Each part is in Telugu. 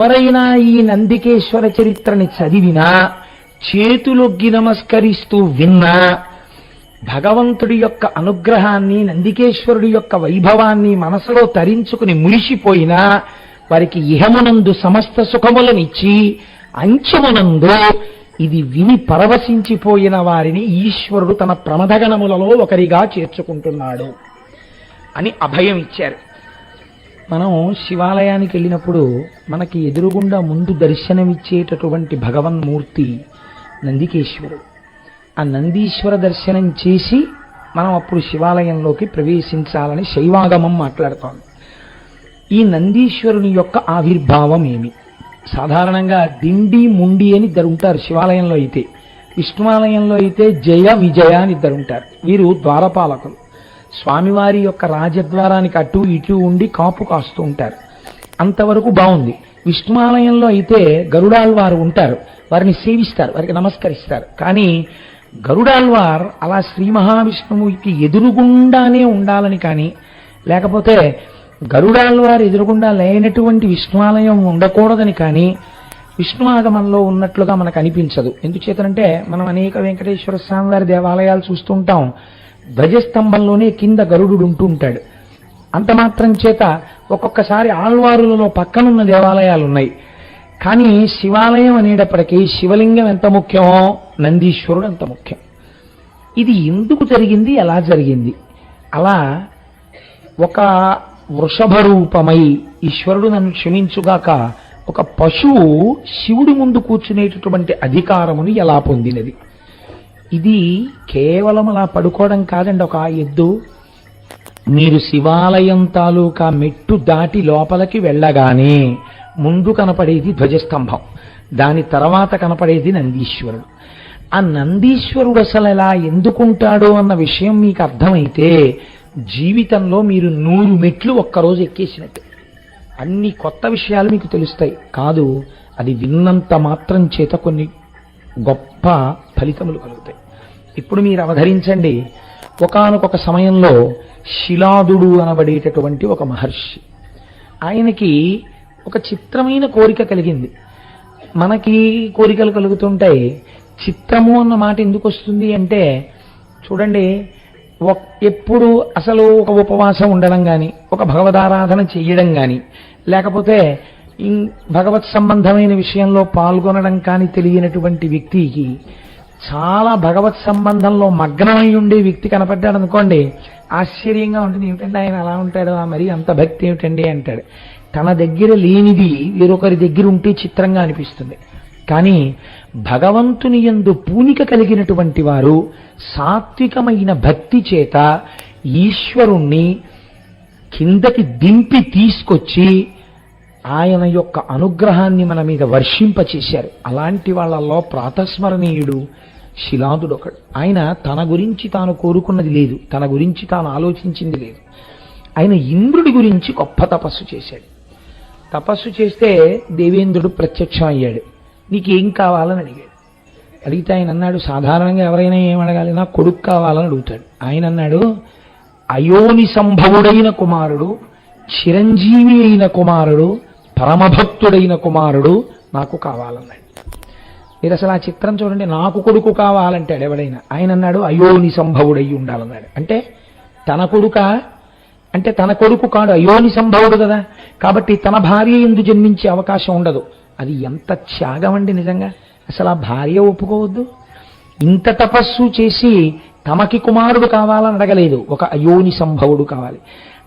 ఎవరైనా ఈ నందికేశ్వర చరిత్రని చదివినా చేతులొగ్గి నమస్కరిస్తూ విన్నా భగవంతుడి యొక్క అనుగ్రహాన్ని నందికేశ్వరుడి యొక్క వైభవాన్ని మనసులో తరించుకుని మురిసిపోయినా వారికి ఇహమునందు సమస్త సుఖములనిచ్చి అంచమునందు ఇది విని పరవశించిపోయిన వారిని ఈశ్వరుడు తన ప్రమదగణములలో ఒకరిగా చేర్చుకుంటున్నాడు అని అభయం ఇచ్చారు. మనం శివాలయానికి వెళ్ళినప్పుడు మనకి ఎదురుగుండా ముందు దర్శనమిచ్చేటటువంటి భగవన్మూర్తి నందికేశ్వరుడు. ఆ నందీశ్వర దర్శనం చేసి మనం అప్పుడు శివాలయంలోకి ప్రవేశించాలని శైవాగమం మాట్లాడుతోంది. ఈ నందీశ్వరుని యొక్క ఆవిర్భావం ఏమి? సాధారణంగా డిండి ముండి అని ఇద్దరు ఉంటారు శివాలయంలో అయితే విష్ణువాలయంలో అయితే జయ విజయ అని ఇద్దరు ఉంటారు. వీరు ద్వారపాలకులు. స్వామివారి యొక్క రాజద్వారానికి అటు ఇటు ఉండి కాపు కాస్తూ ఉంటారు. అంతవరకు బాగుంది. విష్ణువాలయంలో అయితే గరుడాల్వారు ఉంటారు. వారిని సేవిస్తారు వారికి నమస్కరిస్తారు. కానీ గరుడాల్వార్ అలా శ్రీ మహావిష్ణువుకి ఎదురుగుండానే ఉండాలని కానీ లేకపోతే గరుడాల్వారు ఎదురుగుండా లేనటువంటి విష్ణువాలయం ఉండకూడదని కానీ విష్ణు ఆగమంలో ఉన్నట్లుగా మనకు అనిపించదు. ఎందుచేతనంటే మనం అనేక వెంకటేశ్వర స్వామి వారి దేవాలయాలు చూస్తుంటాం ధ్వజస్తంభంలోనే కింద గరుడు ఉంటూ ఉంటాడు. అంత మాత్రం చేత ఒక్కొక్కసారి ఆళ్వారులలో పక్కనున్న దేవాలయాలు ఉన్నాయి కానీ శివాలయం అనేటప్పటికీ శివలింగం ఎంత ముఖ్యమో నందీశ్వరుడు అంత ముఖ్యం. ఇది ఎందుకు జరిగింది? ఎలా జరిగింది? అలా ఒక వృషభ రూపమై ఈశ్వరుడు నన్ను క్షమించుగాక ఒక పశువు శివుడి ముందు కూర్చునేటటువంటి అధికారమును ఎలా పొందినది? ఇది కేవలం అలా పడుకోవడం కాదండి. ఒక ఎద్దు మీరు శివాలయం తాలూకా మెట్టు దాటి లోపలికి వెళ్ళగానే ముందు కనపడేది ధ్వజస్తంభం దాని తర్వాత కనపడేది నందీశ్వరుడు. ఆ నందీశ్వరుడు అసలు ఎలా ఎందుకుంటాడో అన్న విషయం మీకు అర్థమైతే జీవితంలో మీరు నూరు మెట్లు ఒక్కరోజు ఎక్కేసినట్టు. అన్ని కొత్త విషయాలు మీకు తెలుస్తాయి. కాదు అది విన్నంత మాత్రం చేత కొన్ని గొప్ప ఫలితములు కలుగుతాయి. ఇప్పుడు మీరు అవధరించండి. ఒకానొక సమయంలో శిలాదుడు అనబడేటటువంటి ఒక మహర్షి. ఆయనకి ఒక చిత్రమైన కోరిక కలిగింది. మనకి కోరికలు కలుగుతుంటాయి. చిత్రము అన్న మాట ఎందుకు వస్తుంది అంటే చూడండి ఎప్పుడు అసలు ఒక ఉపవాసం ఉండడం కానీ ఒక భగవదారాధన చెయ్యడం కానీ లేకపోతే భగవత్ సంబంధమైన విషయంలో పాల్గొనడం కానీ తెలియనటువంటి వ్యక్తికి చాలా భగవత్ సంబంధంలో మగ్నమై ఉండే వ్యక్తి కనపడ్డాడు అనుకోండి ఆశ్చర్యంగా ఉంటుంది ఏమిటండి ఆయన అలా ఉంటాడు? ఆ మరి అంత భక్తి ఏమిటండి? అంటాడు. తన దగ్గర లేనిది వేరొకరి దగ్గర ఉంటే చిత్రంగా అనిపిస్తుంది. కానీ భగవంతుని యందు పూనిక కలిగినటువంటి వారు సాత్వికమైన భక్తి చేత ఈశ్వరుణ్ణి కిందకి దింపి తీసుకొచ్చి ఆయన యొక్క అనుగ్రహాన్ని మన మీద వర్షింపచేశారు. అలాంటి వాళ్ళల్లో ప్రాతస్మరణీయుడు శిలాదుడు ఒకడు ఆయన తన గురించి తాను కోరుకున్నది లేదు. తన గురించి తాను ఆలోచించింది లేదు. ఆయన ఇంద్రుడి గురించి గొప్ప తపస్సు చేశాడు. తపస్సు చేస్తే దేవేంద్రుడు ప్రత్యక్షం అయ్యాడు నీకేం కావాలని అడిగాడు. అడిగితే ఆయన అన్నాడు సాధారణంగా ఎవరైనా ఏం అడగాలి? నా కొడుకు కావాలని అడుగుతాడు. ఆయన అన్నాడు అయోని సంభవుడైన కుమారుడు చిరంజీవి అయిన కుమారుడు పరమభక్తుడైన కుమారుడు నాకు కావాలన్నాడు. మీరు అసలు ఆ చిత్రం చూడండి నాకు కొడుకు కావాలంటాడు ఎవడైనా. ఆయన అన్నాడు అయోని సంభవుడై ఉండాలన్నాడు. అంటే తన కొడుక అంటే తన కొడుకు కాడు అయోని సంభవుడు కదా. కాబట్టి తన భార్య ఎందు జన్మించే అవకాశం ఉండదు. అది ఎంత త్యాగం అండి నిజంగా. అసలు ఆ భార్య ఒప్పుకోవద్దు. ఇంత తపస్సు చేసి తమకి కుమారుడు కావాలని అడగలేదు. ఒక అయోని సంభవుడు కావాలి.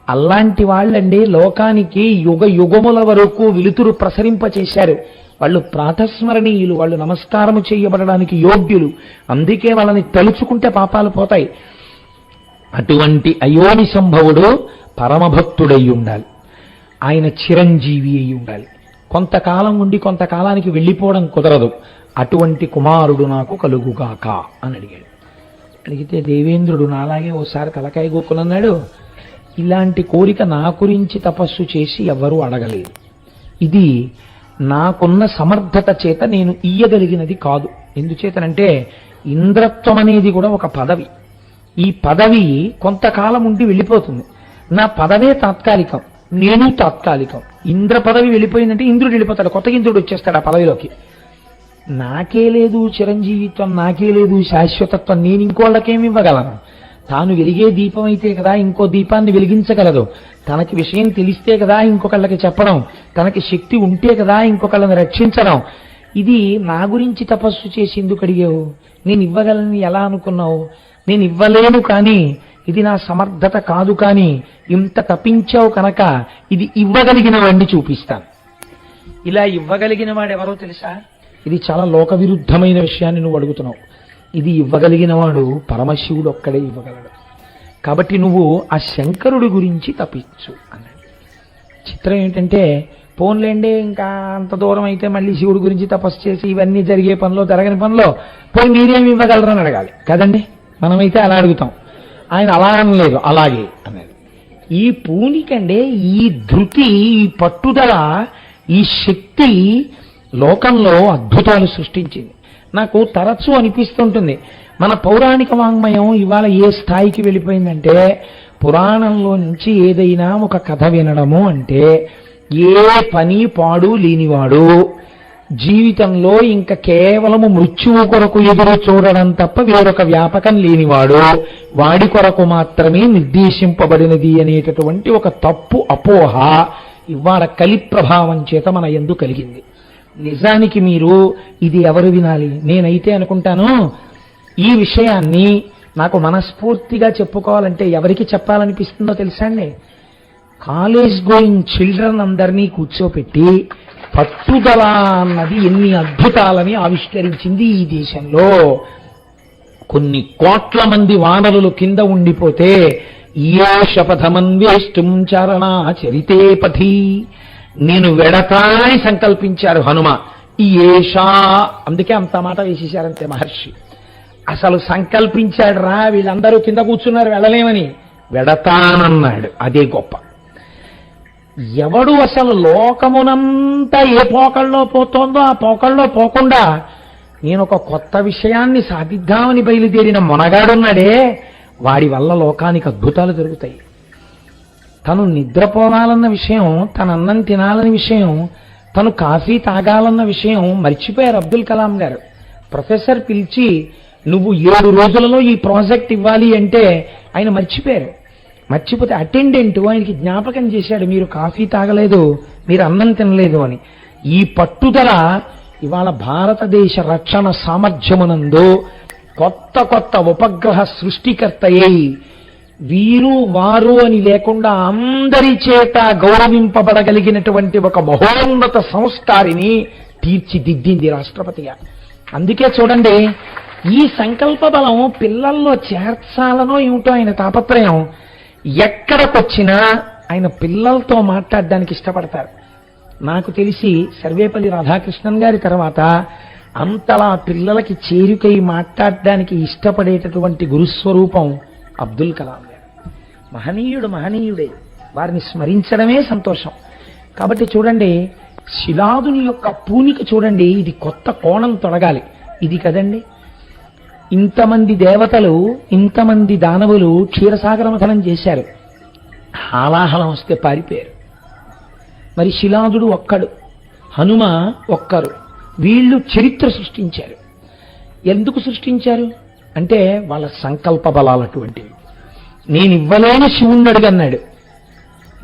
అలాంటి వాళ్ళండి లోకానికి యుగ యుగముల వరకు వెలుతురు ప్రసరింపచేశారు. వాళ్ళు ప్రాతస్మరణీయులు వాళ్ళు నమస్కారము చేయబడడానికి యోగ్యులు. అందుకే వాళ్ళని తలుచుకుంటే పాపాలు పోతాయి. అటువంటి అయోని సంభవుడు పరమభక్తుడై ఉండాలి. ఆయన చిరంజీవి అయి ఉండాలి. కొంతకాలం ఉండి కొంతకాలానికి వెళ్ళిపోవడం కుదరదు. అటువంటి కుమారుడు నాకు కలుగుగాక అని అడిగాడు. అడిగితే దేవేంద్రుడు నాలాగే ఓసారి తలకాయ గోకులన్నాడు. ఇలాంటి కోరిక నా గురించి తపస్సు చేసి ఎవ్వరూ అడగలేదు. ఇది నాకున్న సమర్థత చేత నేను ఇయ్యగలిగినది కాదు. ఎందుచేతనంటే ఇంద్రత్వం అనేది కూడా ఒక పదవి. ఈ పదవి కొంతకాలం ఉండి వెళ్ళిపోతుంది. నా పదవే తాత్కాలికం. నేను తాత్కాలికం. ఇంద్ర పదవి వెళ్ళిపోయిందంటే ఇంద్రుడు వెళ్ళిపోతాడు. కొత్త ఇంద్రుడు వచ్చేస్తాడు ఆ పదవిలోకి. నాకే లేదు చిరంజీవిత్వం నాకే లేదు శాశ్వతత్వం. నేను ఇంకోళ్ళకేమి ఇవ్వగలను? తాను వెలిగే దీపం అయితే కదా ఇంకో దీపాన్ని వెలిగించగలదు. తనకి విషయం తెలిస్తే కదా ఇంకొకళ్ళకి చెప్పడం. తనకి శక్తి ఉంటే కదా ఇంకొకళ్ళని రక్షించడం. ఇది నా గురించి తపస్సు చేసి ఎందుకు అడిగావు? నేను ఇవ్వగలని ఎలా అనుకున్నావు? నేను ఇవ్వలేను కానీ ఇది నా సమర్థత కాదు కానీ ఇంత తప్పించావు కనుక ఇది ఇవ్వగలిగిన వాడిని చూపిస్తాను. ఇలా ఇవ్వగలిగిన వాడు ఎవరో తెలుసా? ఇది చాలా లోక విరుద్ధమైన విషయాన్ని నువ్వు అడుగుతున్నావు. ఇది ఇవ్వగలిగిన వాడు పరమశివుడు ఒక్కడే ఇవ్వగలడు. కాబట్టి నువ్వు ఆ శంకరుడి గురించి తప్పించు అన్నాడు. చిత్రం ఏంటంటే పోన్లేండి ఇంకా అంత దూరం అయితే మళ్ళీ శివుడి గురించి తపస్సు చేసి ఇవన్నీ జరిగే పనిలో జరగని పనిలో పోయి మీరేమి ఇవ్వగలరని అడగాలి. కదండి మనమైతే అలా అడుగుతాం. ఆయన అలా అనలేదు అలాగే అన్నాడు. ఈ పూనికండే ఈ ధృతి ఈ పట్టుదల ఈ శక్తి లోకంలో అద్భుతాలు సృష్టించింది. నాకు తరచూ అనిపిస్తుంటుంది. మన పౌరాణిక వాంగ్మయం ఇవాళ ఏ స్థాయికి వెళ్ళిపోయిందంటే పురాణంలో నుంచి ఏదైనా ఒక కథ వినడము అంటే ఏ పని పాడు లేనివాడు జీవితంలో ఇంకా కేవలము మృత్యువు కొరకు ఎదురు చూడడం తప్ప వేరొక వ్యాపకం లేనివాడు వాడి కొరకు మాత్రమే నిర్దేశింపబడినది అనేటటువంటి ఒక తప్పు అపోహ ఇవాళ కలి ప్రభావం చేత మన ఎందు కలిగింది. నిజానికి మీరు ఇది ఎవరు వినాలి? నేనైతే అనుకుంటాను ఈ విషయాన్ని నాకు మనస్ఫూర్తిగా చెప్పుకోవాలంటే ఎవరికి చెప్పాలనిపిస్తుందో తెలుసా అండి? కాలేజ్ గోయింగ్ చిల్డ్రన్ అందరినీ కూర్చోపెట్టి పట్టుదల అన్నది ఎన్ని అద్భుతాలని ఆవిష్కరించింది ఈ దేశంలో. కొన్ని కోట్ల మంది వానరులు కింద ఉండిపోతే ఏ శపథమన్వేష్టం చరణా చరితే పథి. నేను వెడతాని సంకల్పించారు హనుమ. ఈ ఏషా అందుకే అంత మాట వేసేశారంతే మహర్షి. అసలు సంకల్పించాడు రా వీళ్ళందరూ కింద కూర్చున్నారు వెళ్ళలేమని. వెడతానన్నాడు. అదే గొప్ప. ఎవడు అసలు లోకమునంతా ఏ పోకల్లో పోతోందో ఆ పోకల్లో పోకుండా నేను ఒక కొత్త విషయాన్ని సాధిద్దామని బయలుదేరిన మొనగాడున్నాడే వాడి వల్ల లోకానికి అద్భుతాలు జరుగుతాయి. తను నిద్రపోవాలన్న విషయం తన అన్నం తినాలని విషయం తను కాఫీ తాగాలన్న విషయం మర్చిపోయారు అబ్దుల్ కలాం గారు. ప్రొఫెసర్ పిలిచి నువ్వు ఏడు రోజులలో ఈ ప్రాజెక్ట్ ఇవ్వాలి అంటే ఆయన మర్చిపోయారు. మర్చిపోతే అటెండెంట్ ఆయనకి జ్ఞాపకం చేశాడు మీరు కాఫీ తాగలేదు మీరు అన్నం తినలేదు అని. ఈ పట్టుదల ఇవాళ భారతదేశ రక్షణ సామర్థ్యమునందు కొత్త కొత్త ఉపగ్రహ సృష్టికర్తయ్యి వీరు వారు అని లేకుండా అందరి చేత గౌరవింపబడగలిగినటువంటి ఒక మహోన్నత సంస్కారిని తీర్చిదిద్దింది రాష్ట్రపతిగా అందుకే చూడండి ఈ సంకల్ప బలం పిల్లల్లో చేర్చాలనో ఏమిటో ఆయన తాపత్రయం. ఎక్కడికొచ్చినా ఆయన పిల్లలతో మాట్లాడడానికి ఇష్టపడతారు. నాకు తెలిసి సర్వేపల్లి రాధాకృష్ణన్ గారి తర్వాత అంతలా పిల్లలకి చేరుకై మాట్లాడడానికి ఇష్టపడేటటువంటి గురుస్వరూపం అబ్దుల్ కలాం మహనీయుడు మహనీయుడే. వారిని స్మరించడమే సంతోషం. కాబట్టి చూడండి శిలాదుని యొక్క పూనిక చూడండి ఇది కొత్త కోణం తొలగాలి. ఇది కదండి? ఇంతమంది దేవతలు ఇంతమంది దానవులు క్షీరసాగర మథనం చేశారు. హాలాహలం వస్తే పారిపోయారు. మరి శిలాదుడు ఒక్కడు హనుమ ఒక్కరు వీళ్ళు చరిత్ర సృష్టించారు. ఎందుకు సృష్టించారు? అంటే వాళ్ళ సంకల్ప బలాలటువంటివి. నేను ఇవ్వలేని శివుణ్ణి అడిగన్నాడు.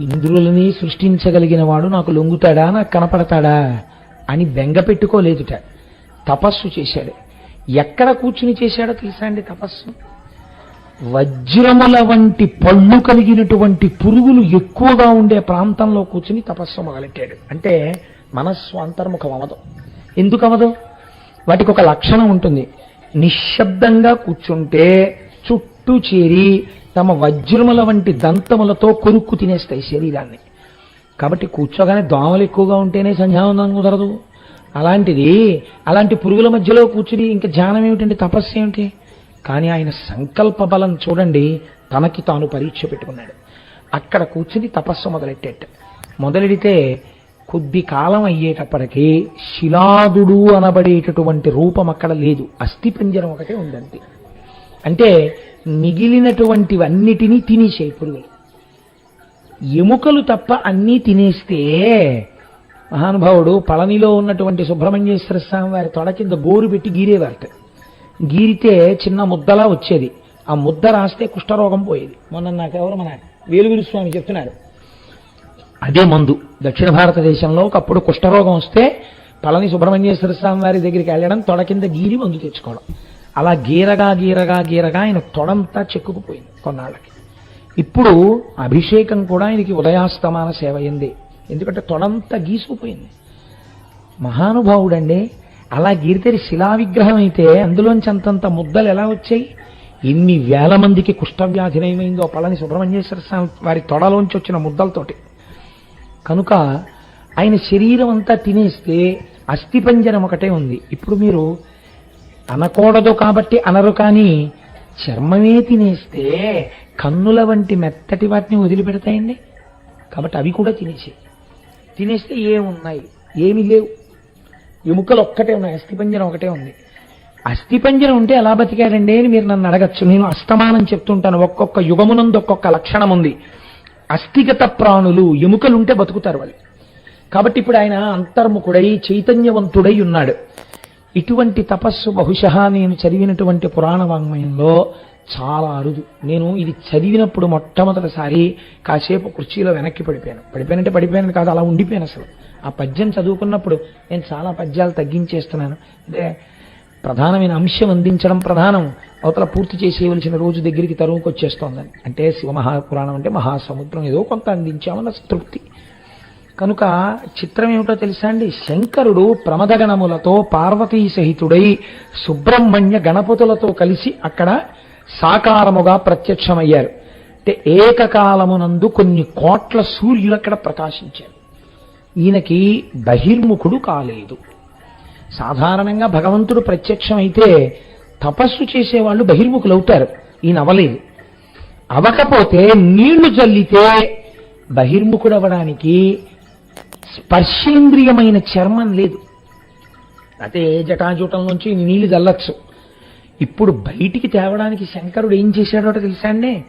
ఇంద్రులని సృష్టించగలిగిన వాడు నాకు లొంగుతాడా నాకు కనపడతాడా అని బెంగ పెట్టుకోలేదుట. తపస్సు చేశాడు. ఎక్కడ కూర్చుని చేశాడో తెలుసా అండి తపస్సు? వజ్రముల వంటి పళ్ళు కలిగినటువంటి పురుగులు ఎక్కువగా ఉండే ప్రాంతంలో కూర్చుని తపస్సు మొదలెట్టాడు. అంటే మనస్సు అంతర్ముఖం అవదు ఎందుకు అవదు వాటికి ఒక లక్షణం ఉంటుంది. నిశ్శబ్దంగా కూర్చుంటే చుట్టూ చేరి తమ వజ్రముల వంటి దంతములతో కొరుక్కు తినేస్తాయి శరీరాన్ని. కాబట్టి కూర్చోగానే దోమలు ఎక్కువగా ఉంటేనే సంధ్యావందనం కుదరదు. అలాంటిది అలాంటి పురుగుల మధ్యలో కూర్చుని ఇంకా ధ్యానం ఏమిటంటే తపస్సు ఏమిటి? కానీ ఆయన సంకల్ప బలం చూడండి తనకి తాను పరీక్ష పెట్టుకున్నాడు. అక్కడ కూర్చుని తపస్సు మొదలెట్టేట. మొదలెడితే కొద్ది కాలం అయ్యేటప్పటికీ శిలాదుడు అనబడేటటువంటి రూపం అక్కడ లేదు. అస్థిపంజరం ఒకటే ఉందంతే. అంటే మిగిలినటువంటివన్నిటినీ తినేసాయి పురుగులు ఎముకలు తప్ప అన్నీ తినేస్తే మహానుభావుడు పళనిలో ఉన్నటువంటి సుబ్రహ్మణ్యేశ్వర స్వామి వారి తొడ కింద గోరు పెట్టి గీరేవారట. గీరితే చిన్న ముద్దలా వచ్చేది. ఆ ముద్ద రాస్తే కుష్ఠరోగం పోయేది. మొన్న నాకెవరు మన వేలుగురు స్వామి చెప్తున్నారు. అదే మందు. దక్షిణ భారతదేశంలో ఒకప్పుడు కుష్ఠరోగం వస్తే పళని సుబ్రహ్మణ్యేశ్వర స్వామి వారి దగ్గరికి వెళ్ళడం తొడ కింద గీరి మందు తెచ్చుకోవడం. అలా గీరగా గీరగా గీరగా ఆయన తొడంతా చెక్కుకుపోయింది కొన్నాళ్ళకి. ఇప్పుడు అభిషేకం కూడా ఆయనకి ఉదయాస్తమాన సేవ అయింది. ఎందుకంటే తొడంతా గీసుకుపోయింది. మహానుభావుడండి అలా గీరితే శిలా విగ్రహం అయితే అందులోంచి అంతంత ముద్దలు ఎలా వచ్చాయి? ఎన్ని వేల మందికి కుష్ఠవ్యాధి నయమైందో పళని సుబ్రహ్మణ్యేశ్వర స్వామి వారి తొడలోంచి వచ్చిన ముద్దలతోటి. కనుక ఆయన శరీరం అంతా తినేస్తే అస్థిపంజరం ఒకటే ఉంది. ఇప్పుడు మీరు అనకూడదు కాబట్టి అనరు కానీ చర్మమే తినేస్తే కన్నుల వంటి మెత్తటి వాటిని వదిలిపెడతాయండి. కాబట్టి అవి కూడా తినేసి తినేస్తే ఏమున్నాయి ఏమీ లేవు. ఎముకలు ఒక్కటే ఉన్నాయి. అస్థిపంజరం ఒకటే ఉంది. అస్థిపంజరం ఉంటే ఎలా బతికాడండి అని మీరు నన్ను అడగచ్చు. నేను అస్తమానం చెప్తుంటాను. ఒక్కొక్క యుగమునందు ఒక్కొక్క లక్షణం ఉంది. అస్థిగత ప్రాణులు ఎముకలుంటే బతుకుతారు వాళ్ళు. కాబట్టి ఇప్పుడు ఆయన అంతర్ముఖుడై చైతన్యవంతుడై ఉన్నాడు. ఇటువంటి తపస్సు బహుశా నేను చదివినటువంటి పురాణ వాంగ్మయంలో చాలా అరుదు. నేను ఇది చదివినప్పుడు మొట్టమొదటిసారి కాసేపు కుర్చీలో వెనక్కి పడిపోయాను. పడిపోయానంటే పడిపోయాను కాదు అలా ఉండిపోయాను అసలు. ఆ పద్యం చదువుకున్నప్పుడు నేను చాలా పద్యాలు తగ్గించేస్తున్నాను. అంటే ప్రధానమైన అంశం అందించడం ప్రధానం. అవతల పూర్తి చేసేయవలసిన రోజు దగ్గరికి తరువుకొచ్చేస్తోందని. అంటే శివమహాపురాణం అంటే మహాసముద్రం. ఏదో కొంత అందించామన్న తృప్తి కనుక చిత్రం ఏమిటో తెలుసా అండి? శంకరుడు ప్రమదగణములతో పార్వతీ సహితుడై సుబ్రహ్మణ్య గణపతులతో కలిసి అక్కడ సాకారముగా ప్రత్యక్షమయ్యారు. అంటే ఏకకాలమునందు కొన్ని కోట్ల సూర్యులు అక్కడ ప్రకాశించారు. ఈయనకి బహిర్ముఖుడు కాలేదు. సాధారణంగా భగవంతుడు ప్రత్యక్షమైతే తపస్సు చేసేవాళ్ళు బహిర్ముఖులు అవుతారు ఈయన అవలేదు అవకపోతే నీళ్ళు చల్లితే బహిర్ముఖుడు అవ్వడానికి స్పర్శేంద్రియమైన చర్మం లేదు. అదే జటాజూటం నుంచి నీళ్ళు జల్లచ్చు. ఇప్పుడు బయటికి తేవడానికి శంకరుడు ఏం చేశాడో తెలుసా అండి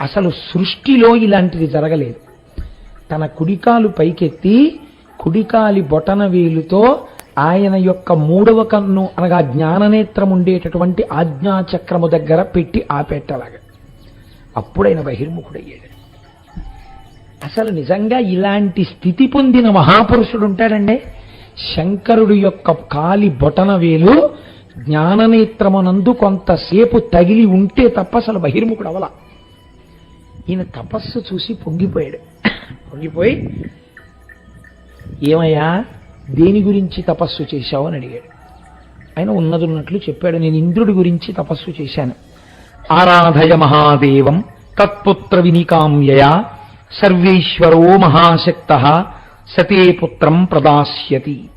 అసలు సృష్టిలో ఇలాంటిది జరగలేదు. తన కుడికాలు పైకెత్తి కుడికాలి బొటన వేలుతో ఆయన యొక్క మూడవ కన్ను అనగా జ్ఞాననేత్రం ఉండేటటువంటి ఆజ్ఞాచక్రము దగ్గర పెట్టి ఆపెట్టలాగా అప్పుడైన బహిర్ముఖుడయ్యాడు. అసలు నిజంగా ఇలాంటి స్థితి పొందిన మహాపురుషుడు ఉంటాడండి? శంకరుడు యొక్క కాలి బొటన వేలు జ్ఞాననేత్రమునందు కొంతసేపు తగిలి ఉంటే తప్ప అసలు బహిర్ముఖుడు అవల. ఈయన తపస్సు చూసి పొంగిపోయాడు. పొంగిపోయి ఏమయ్యా దేని గురించి తపస్సు చేశావు? అని అడిగాడు. ఆయన ఉన్నదున్నట్లు చెప్పాడు. నేను ఇంద్రుడి గురించి తపస్సు చేశాను. ఆరాధయ మహాదేవం తత్పుత్ర వినికామ్యయా సర్వేశ్వరో మహాశక్త సతే పుత్రం ప్రదాస్యతి.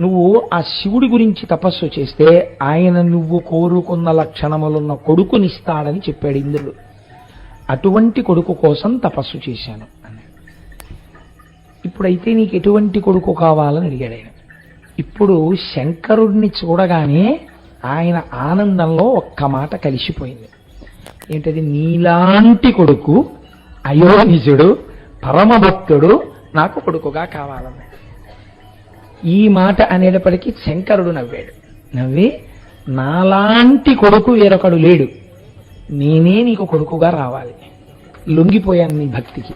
నువ్వు ఆ శివుడి గురించి తపస్సు చేస్తే ఆయన నువ్వు కోరుకున్న లక్షణములున్న కొడుకునిస్తాడని చెప్పాడు ఇంద్రుడు. అటువంటి కొడుకు కోసం తపస్సు చేశాను అన్నాడు. ఇప్పుడైతే నీకు ఎటువంటి కొడుకు కావాలని అడిగాడు ఆయన. ఇప్పుడు శంకరుడిని చూడగానే ఆయన ఆనందంలో ఒక్క మాట కలిసిపోయింది. ఏంటది? నీలాంటి కొడుకు అయోనిజుడు పరమభక్తుడు నాకు కొడుకుగా కావాలన్నాడు. ఈ మాట అనేటప్పటికీ శంకరుడు నవ్వాడు. నవ్వి నాలాంటి కొడుకు వేరొకడు లేడు. నేనే నీకు కొడుకుగా రావాలి. లొంగిపోయాను నీ భక్తికి.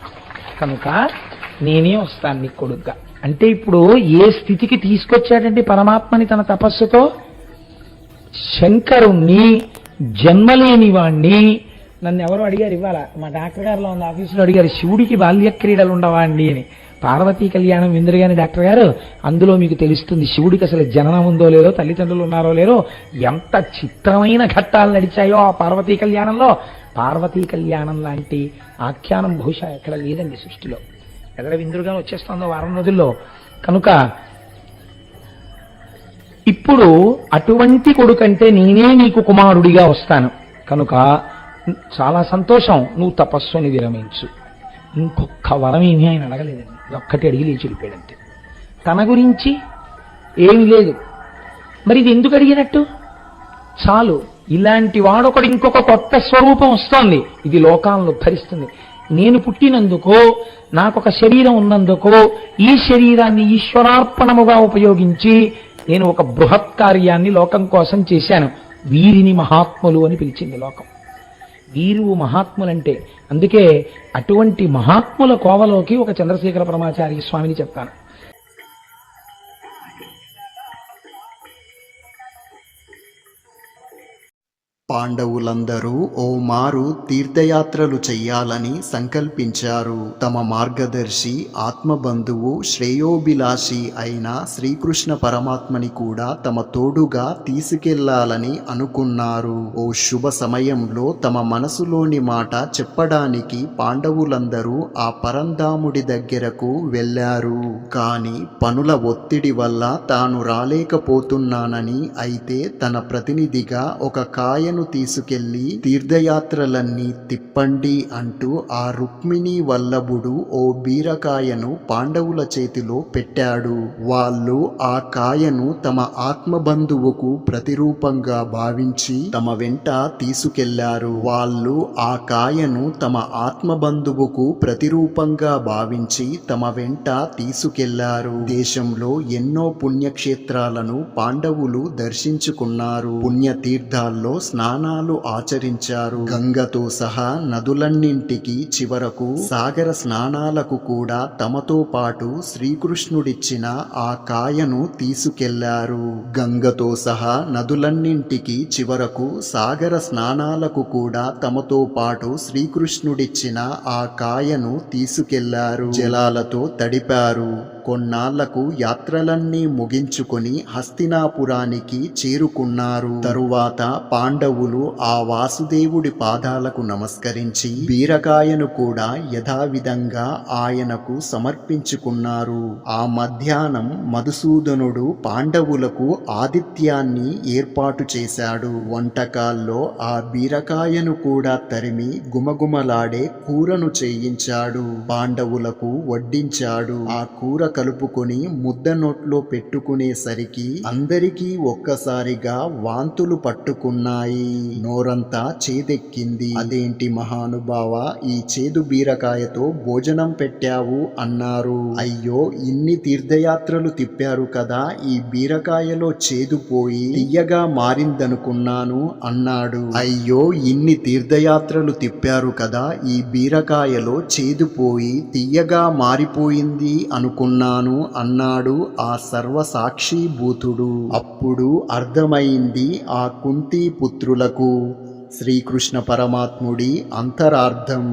కనుక నేనే వస్తాను నీ కొడుకుగా. అంటే ఇప్పుడు ఏ స్థితికి తీసుకొచ్చాడంటే పరమాత్మని తన తపస్సుతో? శంకరుణ్ణి జన్మలేని వాణ్ణి నన్ను ఎవరు అడిగారు ఇవాళ మా డాక్టర్ గారిలో ఉన్న ఆఫీసులో అడిగారు శివుడికి బాల్య క్రీడలు ఉండవా అండి అని. పార్వతీ కళ్యాణం ఇందిరగాని డాక్టర్ గారు అందులో మీకు తెలుస్తుంది శివుడికి అసలు జననం ఉందో లేదో తల్లిదండ్రులు ఉన్నారో లేరో ఎంత చిత్రమైన ఘట్టాలు నడిచాయో ఆ పార్వతీ కళ్యాణంలో. పార్వతీ కళ్యాణం లాంటి ఆఖ్యానం బహుశా ఎక్కడ లేదండి సృష్టిలో. ఎక్కడ విందురుగా వచ్చేస్తుందో వారం రోజుల్లో. కనుక ఇప్పుడు అటువంటి కొడుకంటే నేనే నీకు కుమారుడిగా వస్తాను. కనుక చాలా సంతోషం. నువ్వు తపస్సుని విరమించు. ఇంకొక వరం ఏమీ ఆయన అడగలేదండి. ఒక్కటి అడిగి లేచి వెళ్ళిపోయాడంతే. తన గురించి ఏమీ లేదు. మరి ఇది ఎందుకు అడిగినట్టు? చాలు ఇలాంటి వాడొకడు ఇంకొక కొత్త స్వరూపం వస్తోంది. ఇది లోకాలను భరిస్తుంది నేను పుట్టినందుకో నాకొక శరీరం ఉన్నందుకో ఈ శరీరాన్ని ఈశ్వరార్పణముగా ఉపయోగించి నేను ఒక బృహత్ కార్యాన్ని లోకం కోసం చేశాను. వీరిని మహాత్ములు అని పిలిచింది లోకం. వీరు మహాత్ములంటే. అందుకే అటువంటి మహాత్ముల కోవలోకి ఒక చంద్రశేఖర పరమాచార్య స్వామిని చెప్తాను. పాండవులందరూ ఓ మారు తీర్థయాత్రలు చెయ్యాలని సంకల్పించారు. తమ మార్గదర్శి ఆత్మబంధువు శ్రేయోభిలాషి అయిన శ్రీకృష్ణ పరమాత్మని కూడా తమ తోడుగా తీసుకెళ్ళాలని అనుకున్నారు. ఓ శుభ సమయంలో తమ మనసులోని మాట చెప్పడానికి పాండవులందరూ ఆ పరంధాముడి దగ్గరకు వెళ్ళారు. కాని పనుల ఒత్తిడి వల్ల తాను రాలేకపోతున్నానని అయితే తన ప్రతినిధిగా ఒక కాయను తీసుకెళ్ళి తీర్థయాత్రలన్నీ తిప్పండి అంటూ ఆ రుక్మిణి వల్లభుడు ఓ బీరకాయను పాండవుల చేతిలో పెట్టాడు. వాళ్ళు ఆ కాయను తమ ఆత్మబంధువుకు ప్రతిరూపంగా భావించి తమ వెంట తీసుకెళ్ళారు. వాళ్ళు ఆ కాయను తమ ఆత్మబంధువుకు ప్రతిరూపంగా భావించి తమ వెంట తీసుకెళ్ళారు. దేశంలో ఎన్నో పుణ్యక్షేత్రాలను పాండవులు దర్శించుకున్నారు. పుణ్యతీర్థాల్లో స్నానాలు ఆచరించారు. గంగతో సహా నదులన్నింటికి చివరకు సాగర స్నానాలకు కూడా తమతో పాటు శ్రీకృష్ణుడిచ్చిన ఆ కాయను తీసుకెళ్ళారు. గంగతో సహా నదులన్నింటికి చివరకు సాగర స్నానాలకు కూడా తమతో పాటు శ్రీకృష్ణుడిచ్చిన ఆ కాయను తీసుకెళ్ళారు. జలాలతో తడిపారు. కొన్నాళ్ళకు యాత్రలన్నీ ముగించుకొని హస్తినాపురానికి చేరుకున్నారు. తరువాత పాండవులు ఆ వాసుదేవుడి పాదాలకు నమస్కరించి బీరకాయను కూడా యథావిధంగా ఆయనకు సమర్పించుకున్నారు. ఆ మధ్యాహ్నం మధుసూదనుడు పాండవులకు ఆతిథ్యాన్ని ఏర్పాటు చేశాడు. వంటకాల్లో ఆ బీరకాయను కూడా తరిమి గుమగుమలాడే కూరను చేయించాడు. పాండవులకు వడ్డించాడు. ఆ కూర కలుపుకొని ముద్ద నోట్లో పెట్టుకునేసరికి అందరికీ ఒక్కసారిగా వాంతులు పట్టుకున్నాయి. నోరంతా చేదెక్కింది. అదేంటి మహానుభావ ఈ చేదు బీరకాయతో భోజనం పెట్టావు అన్నారు. అయ్యో ఇన్ని తీర్థయాత్రలు తిప్పారు కదా ఈ బీరకాయలో చేదు పోయి తీయగా మారిందనుకున్నాను అన్నాడు. అయ్యో ఇన్ని తీర్థయాత్రలు తిప్పారు కదా ఈ బీరకాయలో చేదు పోయి తీయగా మారిపోయింది ఉన్నాను అన్నాడు ఆ సర్వసాక్షిభూతుడు. అప్పుడు అర్థమైంది ఆ కుంతీపుత్రులకు శ్రీకృష్ణ పరమాత్ముడి అంతరార్థం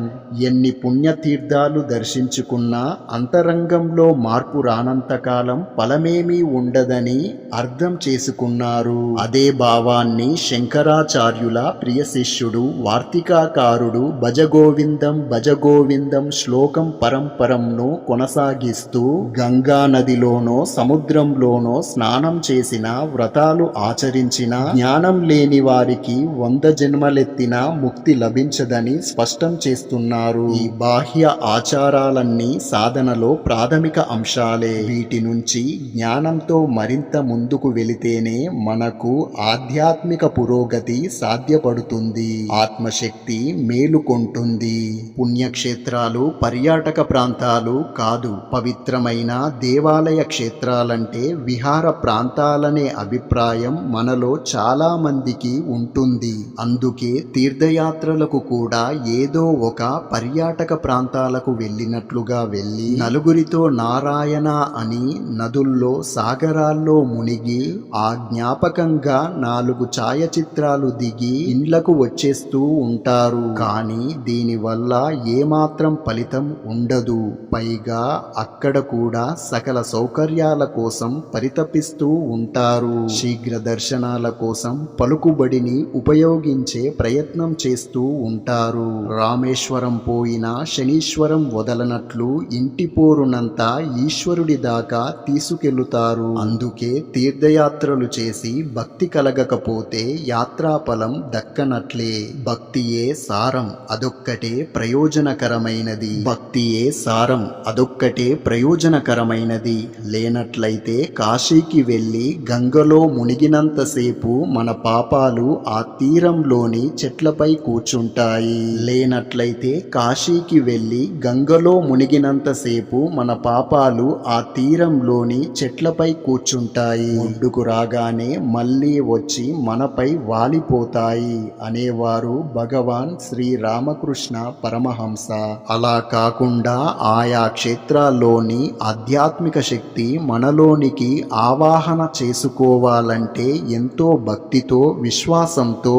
ఎన్ని పుణ్యతీర్థాలు దర్శించుకున్నా అంతరంగంలో మార్పు రానంతకాలం ఫలమేమీ ఉండదని అర్థం చేసుకున్నారు. అదే భావాన్ని శంకరాచార్యుల ప్రియ శిష్యుడు వార్తికాకారుడు భజగోవిందం భజగోవిందం శ్లోకం పరంపరంను కొనసాగిస్తూ గంగా నదిలోనో సముద్రంలోనో స్నానం చేసిన వ్రతాలు ఆచరించిన జ్ఞానం లేని వారికి వంద జన్మ జన్మలెత్తిన ముక్తి లభించదని స్పష్టం చేస్తున్నారు. ఈ బాహ్య ఆచారాలన్నీ సాధనలో ప్రాథమిక అంశాలే. వీటి నుంచి జ్ఞానంతో మరింత ముందుకు వెళితేనే మనకు ఆధ్యాత్మిక పురోగతి సాధ్యపడుతుంది. ఆత్మశక్తి మేలుకొంటుంది. పుణ్యక్షేత్రాలు పర్యాటక ప్రాంతాలు కాదు పవిత్రమైన దేవాలయ క్షేత్రాలంటే విహార ప్రాంతాలనే అభిప్రాయం మనలో చాలా మందికి ఉంటుంది. అందుకే తీర్థయాత్రలకు కూడా ఏదో ఒక పర్యాటక ప్రాంతాలకు వెళ్ళినట్లుగా వెళ్ళి నలుగురితో నారాయణ అని నదుల్లో సాగరాల్లో మునిగి ఆ జ్ఞాపకంగా నాలుగు ఛాయాచిత్రాలు దిగి ఇండ్లకు వచ్చేస్తూ ఉంటారు. కానీ దీనివల్ల ఏమాత్రం ఫలితం ఉండదు. పైగా అక్కడ కూడా సకల సౌకర్యాల కోసం పరితపిస్తూ ఉంటారు. శీఘ్ర దర్శనాల కోసం పలుకుబడిని ఉపయోగించే ప్రయత్నం చేస్తూ ఉంటారు. రామేశ్వరం పోయిన శనీశ్వరం వదలనట్లు ఇంటి పోరునంతా ఈశ్వరుడి దాకా తీసుకెళ్ళుతారు. అందుకే తీర్థయాత్రలు చేసి భక్తి కలగకపోతే యాత్రాఫలం దక్కనట్లే. భక్తియే సారం అదొక్కటే ప్రయోజనకరమైనది. భక్తియే సారం అదొక్కటే ప్రయోజనకరమైనది. లేనట్లయితే కాశీకి వెళ్ళి గంగలో మునిగినంతసేపు మన పాపాలు ఆ తీరంలోనే తీరంలోని చెట్లపై కూర్చుంటాయి. లేనట్లయితే కాశీకి వెళ్ళి గంగలో మునిగినంతసేపు మన పాపాలు ఆ తీరంలోని చెట్లపై కూర్చుంటాయి. ఒడ్డుకు రాగానే మళ్ళీ వచ్చి మనపై వాలిపోతాయి అనేవారు భగవాన్ శ్రీ రామకృష్ణ పరమహంస. అలా కాకుండా ఆయా క్షేత్రాల్లోని ఆధ్యాత్మిక శక్తి మనలోనికి ఆవాహన చేసుకోవాలంటే ఎంతో భక్తితో విశ్వాసంతో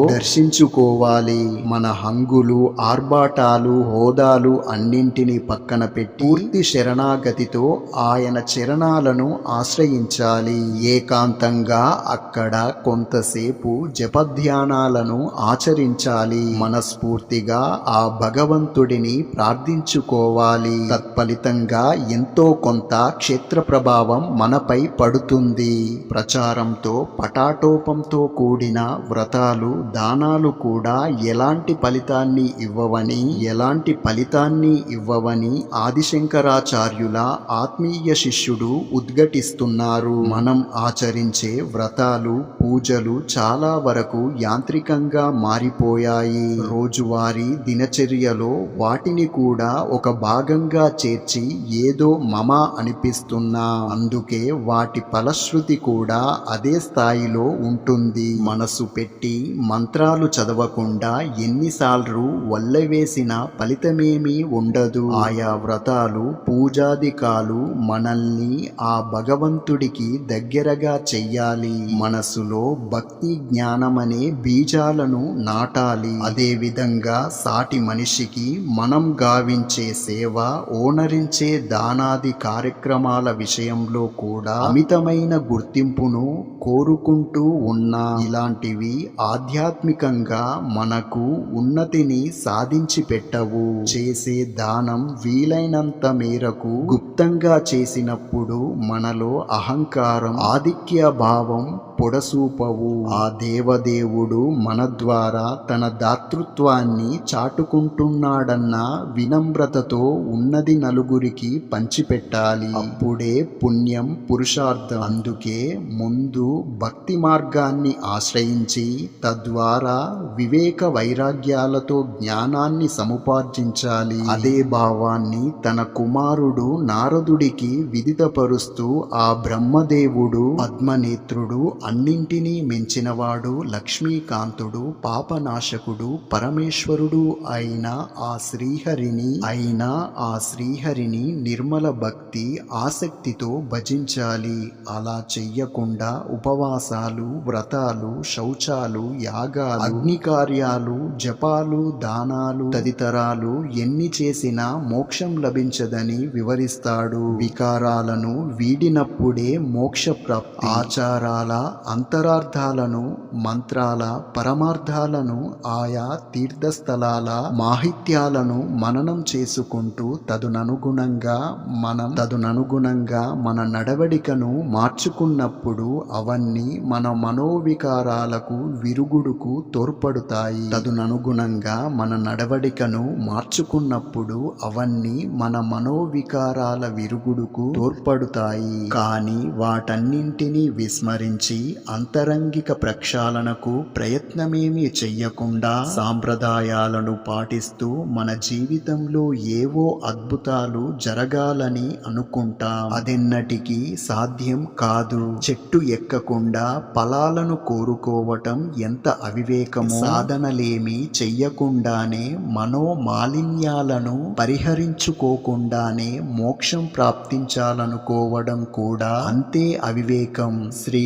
దర్శించుకోవాలి మన హంగులు ఆర్భాటాలు హోదాలు అన్నింటినీ పక్కన పెట్టి పూర్తి శరణాగతితో ఆయన చరణాలను ఆశ్రయించాలి. ఏకాంతంగా అక్కడ కొంతసేపు జపధ్యానాలను ఆచరించాలి. మనస్ఫూర్తిగా ఆ భగవంతుడిని ప్రార్థించుకోవాలి. తత్ఫలితంగా ఎంతో కొంత క్షేత్ర ప్రభావం మనపై పడుతుంది. ప్రచారంతో పటాటోపంతో కూడిన వ్రతాలు దానాలు కూడా ఎలాంటి ఫలితాన్ని ఇవ్వవని ఎలాంటి ఫలితాన్ని ఇవ్వవని ఆదిశంకరాచార్యుల ఆత్మీయ శిష్యుడు ఉద్ఘటిస్తున్నారు. మనం ఆచరించే వ్రతాలు పూజలు చాలా వరకు యాంత్రికంగా మారిపోయాయి. రోజువారీ దినచర్యలో వాటిని కూడా ఒక భాగంగా చేర్చి ఏదో మమ అనిపిస్తున్నా. అందుకే వాటి ఫలశ్రుతి కూడా అదే స్థాయిలో ఉంటుంది. మనసు పెట్టి మంత్రాలు చదవకుండా ఎన్నిసార్లు వల్లవేసిన ఫలితమేమీ ఉండదు. ఆయా వ్రతాలు పూజాధికాలు మనల్ని ఆ భగవంతుడికి దగ్గరగా చెయ్యాలి. మనసులో భక్తి జ్ఞానమనే బీజాలను నాటాలి. అదే విధంగా సాటి మనిషికి మనం గావించే సేవ ఓనరించే దానాది కార్యక్రమాల విషయంలో కూడా అమితమైన గుర్తింపును కోరుకుంటూ ఉన్నా. ఇలాంటివి ఆధ్యాత్మికంగా మనకు ఉన్నతిని సాధించి పెట్టవు. చేసే దానం వీలైనంత మేరకు గుప్తంగా చేసినప్పుడు మనలో అహంకారం ఆధిక్య భావం పొడసూపవు. ఆ దేవదేవుడు మన ద్వారా తన దాతృత్వాన్ని చాటుకుంటున్నాడన్న వినమ్రతతో ఉన్నది నలుగురికి పంచిపెట్టాలి. అప్పుడే పుణ్యం పురుషార్థం. అందుకే ముందు భక్తి మార్గాన్ని ఆశ్రయించి తద్వారా వివేక వైరాగ్యాలతో జ్ఞానాన్ని సముపార్జించాలి. అదే భావాన్ని తన కుమారుడు నారదుడికి విదితపరుస్తూ ఆ బ్రహ్మదేవుడు పద్మనేత్రుడు అన్నింటినీ మించినవాడు లక్ష్మీకాంతుడు పాపనాశకుడు పరమేశ్వరుడు అయిన ఆ శ్రీహరిని అయిన ఆ శ్రీహరిని నిర్మల భక్తి ఆసక్తితో భజించాలి. అలా చెయ్యకుండా ఉపవాసాలు వ్రతాలు శౌచాలు యాగాలు అగ్ని కార్యాలు జపాలు దానాలు తదితరాలు ఎన్ని చేసినా మోక్షం లభించదని వివరిస్తాడు. వికారాలను వీడినప్పుడే మోక్ష ప్రాప్తి ఆచారాల అంతరార్థాలను మంత్రాల పరమార్థాలను ఆయా తీర్థస్థలాల మాహిత్యాలను మననం చేసుకుంటూ తదుననుగుణంగా మనం తదుననుగుణంగా మన నడవడికను మార్చుకున్నప్పుడు అవన్నీ మన మనోవికారాలకు విరుగుడుకు తోడ్పడుతాయి. తదుననుగుణంగా మన నడవడికను మార్చుకున్నప్పుడు అవన్నీ మన మనోవికారాల విరుగుడుకు తోడ్పడుతాయి. కానీ వాటన్నింటినీ విస్మరించి అంతరంగిక ప్రక్షాళనకు ప్రయత్నమేమీ చెయ్యకుండా సాంప్రదాయాలను పాటిస్తూ మన జీవితంలో ఏవో అద్భుతాలు జరగాలని అనుకుంటాం. అదెన్నటికీ సాధ్యం కాదు. చెట్టు ఎక్కకుండా ఫలాలను కోరుకోవటం ఎంత అవివేకమో సాధనలేమి చెయ్యకుండానే మనోమాలిన్యాలను పరిహరించుకోకుండానే మోక్షం ప్రాప్తించాలనుకోవడం కూడా అంతే అవివేకం. శ్రీ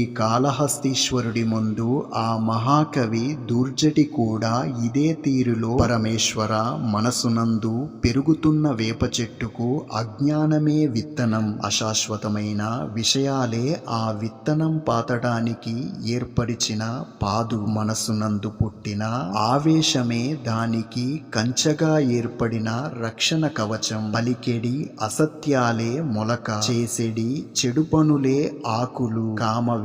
కాళహస్తీశ్వరుడి ముందు ఆ మహాకవి దుర్జటి కూడా ఇదే తీరులో పరమేశ్వర మనసునందు పెరుగుతున్న వేప చెట్టుకు అజ్ఞానమే విత్తనం అశాశ్వతమైన విషయాలే ఆ విత్తనం పాతడానికి ఏర్పరిచిన పాదు మనసునందు పుట్టిన ఆవేశమే దానికి కంచగా ఏర్పడిన రక్షణ కవచం పలికెడి అసత్యాలే మొలక చేసెడి చెడు పనులే ఆకులు కామ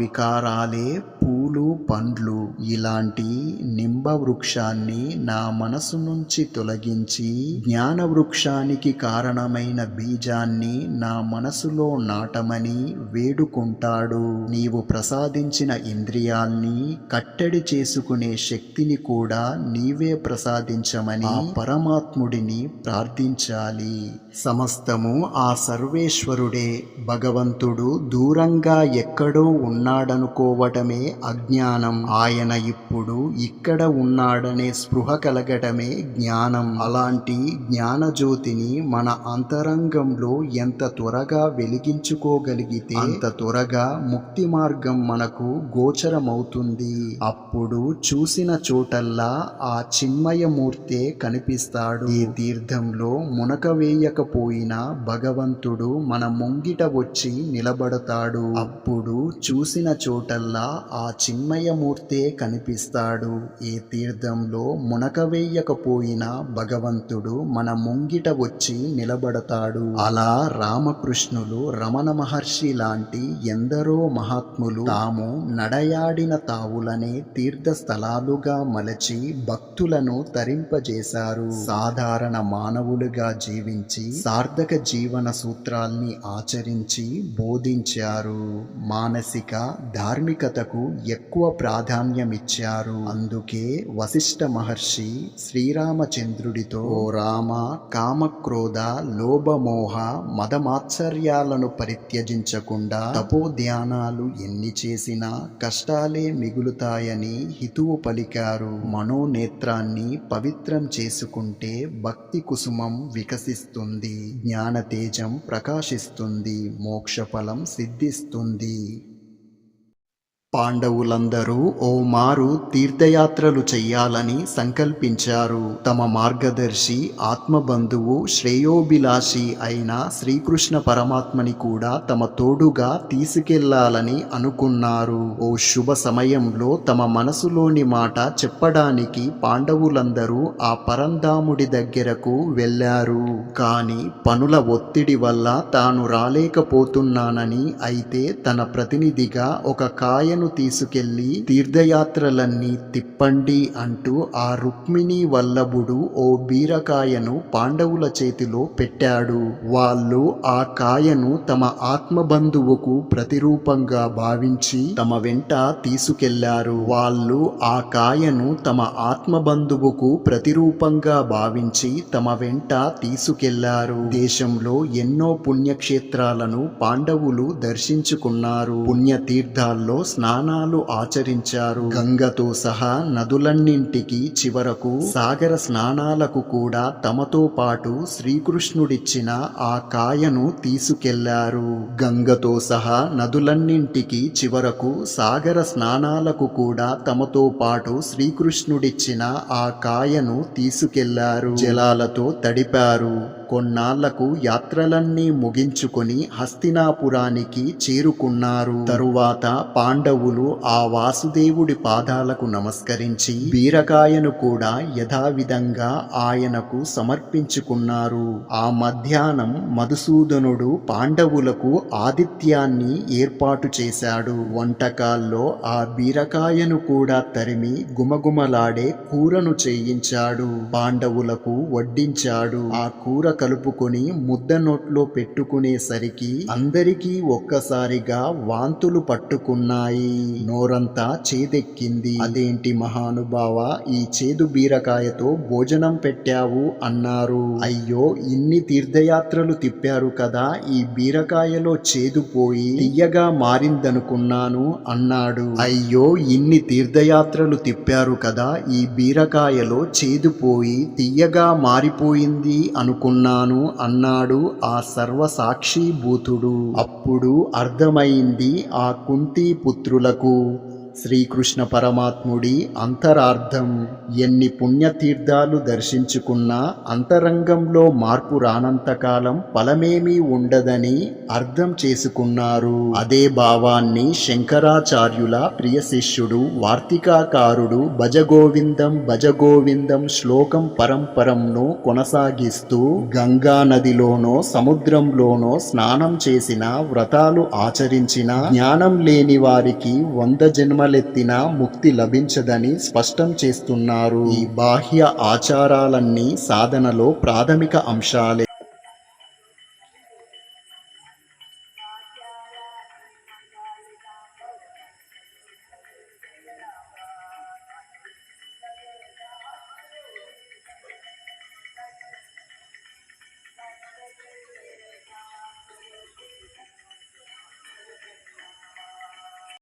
আলিফ పూలు పండ్లు ఇలాంటి నింబ వృక్షాన్ని నా మనసు నుంచి తొలగించి జ్ఞాన వృక్షానికి కారణమైన బీజాన్ని నా మనసులో నాటమని వేడుకుంటాడు. నీవు ప్రసాదించిన ఇంద్రియాల్ని కట్టడి చేసుకునే శక్తిని కూడా నీవే ప్రసాదించమని పరమాత్ముడిని ప్రార్థించాలి. సమస్తము ఆ సర్వేశ్వరుడే. భగవంతుడు దూరంగా ఎక్కడో ఉన్నాడనుకోవటమే అజ్ఞానం ఆయన ఇప్పుడు ఇక్కడ ఉన్నాడనే స్పృహ కలగటమే జ్ఞానం. అలాంటి జ్ఞానజ్యోతిని మన అంతరంగంలో ఎంత త్వరగా వెలిగించుకోగలిగితే అంత త్వరగా ముక్తి మార్గం మనకు గోచరమవుతుంది. అప్పుడు చూసిన చోటల్లా ఆ చిన్మయమూర్తే కనిపిస్తాడు. ఈ తీర్థంలో మునక వేయకపోయినా భగవంతుడు మన ముంగిట వచ్చి నిలబడతాడు. అప్పుడు చూసిన చోటల్లా ఆ ఆ చిన్మయమూర్తే కనిపిస్తాడు. ఈ తీర్థంలో మునక వేయకపోయినా భగవంతుడు మన ముంగిట వచ్చి నిలబడతాడు. అలా రామకృష్ణులు రమణ మహర్షి లాంటి ఎందరో మహాత్ములు తాము నడయాడిన తావులనే తీర్థ స్థలాలుగా మలచి భక్తులను తరింపజేశారు. సాధారణ మానవులుగా జీవించి సార్థక జీవన సూత్రాల్ని ఆచరించి బోధించారు. మానసిక ధార్మికతకు ఎక్కువ ప్రాధాన్యమిచ్చారు. అందుకే వశిష్ఠ మహర్షి శ్రీరామచంద్రుడితో ఓ రామ కామక్రోధ లోభమోహ మదమాత్సర్యాలను పరిత్యజించకుండా తపోధ్యానాలు ఎన్ని చేసినా కష్టాలే మిగులుతాయని హితువు పలికారు. మనోనేత్రాన్ని పవిత్రం చేసుకుంటే భక్తి కుసుమం వికసిస్తుంది. జ్ఞానతేజం ప్రకాశిస్తుంది. మోక్షఫలం సిద్ధిస్తుంది. పాండవులందరూ ఓ మారు తీర్థయాత్రలు చెయ్యాలని సంకల్పించారు. తమ మార్గదర్శి ఆత్మబంధువు శ్రేయోభిలాషి అయిన శ్రీకృష్ణ పరమాత్మని కూడా తమ తోడుగా తీసుకెళ్ళాలని అనుకున్నారు. ఓ శుభ సమయంలో తమ మనసులోని మాట చెప్పడానికి పాండవులందరూ ఆ పరంధాముడి దగ్గరకు వెళ్ళారు. కాని పనుల ఒత్తిడి వల్ల తాను రాలేకపోతున్నానని అయితే తన ప్రతినిధిగా ఒక కాయను తీసుకెళ్ళి తీర్థయాత్రలన్నీ తిప్పండి అంటూ ఆ రుక్మిణి వల్లభుడు ఓ బీరకాయను పాండవుల చేతిలో పెట్టాడు. వాళ్ళు ఆ కాయను తమ ఆత్మబంధువుకు ప్రతిరూపంగా భావించి తమ వెంట తీసుకెళ్ళారు. వాళ్ళు ఆ కాయను తమ ఆత్మబంధువుకు ప్రతిరూపంగా భావించి తమ వెంట తీసుకెళ్ళారు. దేశంలో ఎన్నో పుణ్యక్షేత్రాలను పాండవులు దర్శించుకున్నారు. పుణ్యతీర్థాల్లో స్నానాలు ఆచరించారు. గంగతో సహా నదులన్నింటికి చివరకు సాగర స్నానాలకు కూడా తమతో పాటు శ్రీకృష్ణుడిచ్చిన ఆ కాయను తీసుకెళ్ళారు. గంగతో సహా నదులన్నింటికి చివరకు సాగర స్నానాలకు కూడా తమతో పాటు శ్రీకృష్ణుడిచ్చిన ఆ కాయను తీసుకెళ్ళారు. జలాలతో తడిపారు. కొన్నాళ్ళకు యాత్రలన్నీ ముగించుకొని హస్తినాపురానికి చేరుకున్నారు. తరువాత పాండవులు ఆ వాసుదేవుడి పాదాలకు నమస్కరించి బీరకాయను కూడా యథావిధంగా ఆయనకు సమర్పించుకున్నారు. ఆ మధ్యాహ్నం మధుసూదనుడు పాండవులకు ఆతిథ్యాన్ని ఏర్పాటు చేశాడు. వంటకాల్లో ఆ బీరకాయను కూడా తరిమి గుమగుమలాడే కూరను చేయించాడు. పాండవులకు వడ్డించాడు. ఆ కూర కలుపుకొని ముద్ద నోట్లో పెట్టుకునేసరికి అందరికీ ఒక్కసారిగా వాంతులు పట్టుకున్నాయి. నోరంతా చేదెక్కింది. అదేంటి మహానుభావ ఈ చేదు బీరకాయతో భోజనం పెట్టావు అన్నారు. అయ్యో ఇన్ని తీర్థయాత్రలు తిప్పారు కదా ఈ బీరకాయలో చేదు పోయి తీయగా మారిందనుకున్నాను అన్నాడు. అయ్యో ఇన్ని తీర్థయాత్రలు తిప్పారు కదా ఈ బీరకాయలో చేదు పోయి తీయగా మారిపోయింది అనుకున్నాను అన్నాడు ఆ సర్వసాక్షి భూతుడు. అప్పుడు అర్థమైంది ఆ కుంతి berlaku శ్రీకృష్ణ పరమాత్ముడి అంతరార్థం ఎన్ని పుణ్యతీర్థాలు దర్శించుకున్నా అంతరంగంలో మార్పు రానంతకాలం ఫలమేమీ ఉండదని అర్థం చేసుకున్నారు. అదే భావాన్ని శంకరాచార్యుల ప్రియ శిష్యుడు వార్తికాకారుడు భజగోవిందం భజగోవిందం శ్లోకం పరంపరంను కొనసాగిస్తూ గంగా నదిలోనో సముద్రంలోనో స్నానం చేసిన వ్రతాలు ఆచరించిన జ్ఞానం లేని వారికి వంద జన్మ జన్మలెత్తినా ముక్తి లభించదని స్పష్టం చేస్తున్నారు. ఈ బాహ్య ఆచారాలన్నీ సాధనలో ప్రాథమిక అంశాలే.